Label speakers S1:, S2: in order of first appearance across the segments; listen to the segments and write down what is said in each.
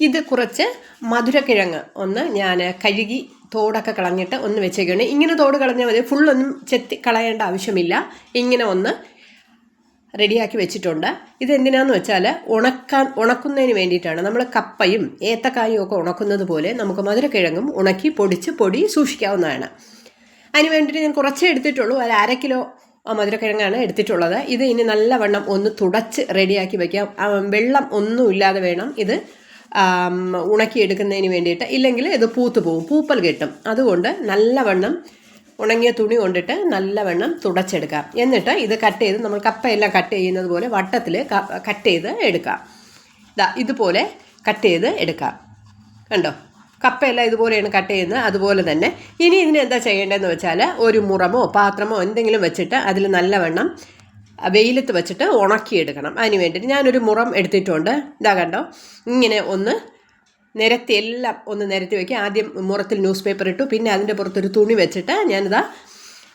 S1: ഇത് കുറച്ച് മധുരക്കിഴങ്ങ് ഒന്ന് ഞാൻ കഴുകി തോടൊക്കെ കളഞ്ഞിട്ട് ഒന്ന് വെച്ചേക്കാണ്. ഇങ്ങനെ തോട് കളഞ്ഞാൽ മതി. ഫുള്ളൊന്നും ചെത്തി കളയേണ്ട ആവശ്യമില്ല. ഇങ്ങനെ ഒന്ന് റെഡിയാക്കി വെച്ചിട്ടുണ്ട്. ഇത് എന്തിനാന്ന് വെച്ചാൽ ഉണക്കാൻ ഉണക്കുന്നതിന് വേണ്ടിയിട്ടാണ്. നമ്മൾ കപ്പയും ഏത്തക്കായും ഒക്കെ ഉണക്കുന്നത് പോലെ നമുക്ക് മധുരക്കിഴങ്ങും ഉണക്കി പൊടിച്ച് പൊടി സൂക്ഷിക്കാവുന്നതാണ്. അതിന് വേണ്ടിയിട്ട് ഞാൻ കുറച്ചേ എടുത്തിട്ടുള്ളൂ. ഒരു അര കിലോ മധുരക്കിഴങ്ങാണ് എടുത്തിട്ടുള്ളത്. ഇത് ഇനി നല്ലവണ്ണം ഒന്ന് തുടച്ച് റെഡിയാക്കി വയ്ക്കാം വെള്ളം ഒന്നും ഇല്ലാതെ വേണം ഇത് ഉണക്കിയെടുക്കുന്നതിന് വേണ്ടിയിട്ട് ഇല്ലെങ്കിൽ ഇത് പൂത്ത് പോവും. പൂപ്പൽ കിട്ടും. അതുകൊണ്ട് നല്ലവണ്ണം ഉണങ്ങിയ തുണി കൊണ്ടിട്ട് നല്ലവണ്ണം തുടച്ചെടുക്കാം എന്നിട്ട് ഇത് കട്ട് ചെയ്ത് നമ്മൾ കപ്പയെല്ലാം കട്ട് ചെയ്യുന്നത് പോലെ വട്ടത്തിൽ കട്ട് ചെയ്ത് എടുക്കാം ഇതാ ഇതുപോലെ കട്ട് ചെയ്ത് എടുക്കാം കണ്ടോ? കപ്പയെല്ലാം ഇതുപോലെയാണ് കട്ട് ചെയ്യുന്നത്. അതുപോലെ തന്നെ ഇനി ഇതിന് എന്താ ചെയ്യേണ്ടതെന്ന് വെച്ചാൽ ഒരു മുറമോ പാത്രമോ എന്തെങ്കിലും വെച്ചിട്ട് അതിൽ നല്ലവണ്ണം വെയിലത്ത് വെച്ചിട്ട് ഉണക്കിയെടുക്കണം. അതിന് വേണ്ടിയിട്ട് ഞാനൊരു മുറം എടുത്തിട്ടുണ്ട്. ഇതാ കണ്ടോ? ഇങ്ങനെ ഒന്ന് നിരത്തി എല്ലാം ഒന്ന് നിരത്തി വയ്ക്കുക ആദ്യം മുറത്തിൽ ന്യൂസ് പേപ്പർ ഇട്ടു. പിന്നെ അതിന്റെ പുറത്തൊരു തുണി വെച്ചിട്ട് ഞാനിതാ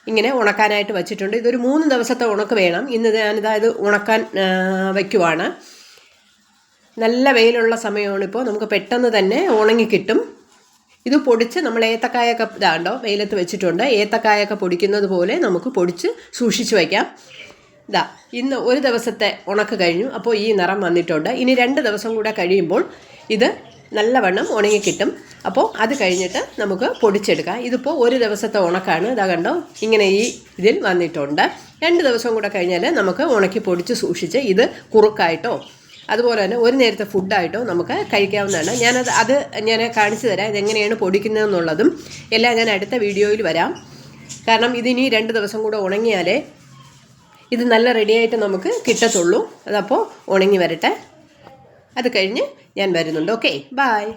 S1: ഇങ്ങനെ ഉണക്കാനായിട്ട് വെച്ചിട്ടുണ്ട്. ഇതൊരു മൂന്ന് ദിവസത്തെ ഉണക്ക് വേണം. ഇന്ന് ഞാനിതാ ഇത് ഉണക്കാൻ വയ്ക്കുവാണ് നല്ല വെയിലുള്ള സമയമാണ് ഇപ്പോൾ നമുക്ക് പെട്ടെന്ന് തന്നെ ഉണങ്ങി കിട്ടും. ഇത് പൊടിച്ച് നമ്മൾ ഏത്തക്കായൊക്കെ ഇതാണ്ടോ വെയിലത്ത് വെച്ചിട്ടുണ്ട്. ഏത്തക്കായൊക്കെ പൊടിക്കുന്നത് പോലെ നമുക്ക് പൊടിച്ച് സൂക്ഷിച്ച് വയ്ക്കാം ഇതാ ഇന്ന് ഒരു ദിവസത്തെ ഉണക്ക് കഴിഞ്ഞു. അപ്പോൾ ഈ നിറം വന്നിട്ടുണ്ട്. ഇനി രണ്ട് ദിവസം കൂടെ കഴിയുമ്പോൾ ഇത് നല്ലവണ്ണം ഉണങ്ങിക്കിട്ടും അപ്പോൾ അത് കഴിഞ്ഞിട്ട് നമുക്ക് പൊടിച്ചെടുക്കാം. ഇതിപ്പോൾ ഒരു ദിവസത്തെ ഉണക്കാണ്. ഇതാ കണ്ടോ? ഇങ്ങനെ ഈ ഇതിൽ വന്നിട്ടുണ്ട്. രണ്ട് ദിവസം കൂടെ കഴിഞ്ഞാൽ നമുക്ക് ഉണക്കി പൊടിച്ച് സൂക്ഷിച്ച് ഇത് കുറുക്കായിട്ടോ അതുപോലെ തന്നെ ഒരു നേരത്തെ ഫുഡായിട്ടോ നമുക്ക് കഴിക്കാവുന്നതാണ്. ഞാനത് അത് ഞാൻ കാണിച്ചു തരാം. ഇതെങ്ങനെയാണ് പൊടിക്കുന്നതെന്നുള്ളതും എല്ലാം ഞാൻ അടുത്ത വീഡിയോയിൽ വരാം. കാരണം ഇതിനി രണ്ട് ദിവസം കൂടെ ഉണങ്ങിയാലേ ഇത് നല്ല റെഡിയായിട്ട് നമുക്ക് കിട്ടത്തുള്ളൂ. അതപ്പോൾ ഉണങ്ങി വരട്ടെ. അത് കഴിഞ്ഞ് ഞാൻ വരുന്നുണ്ട്. Okay bye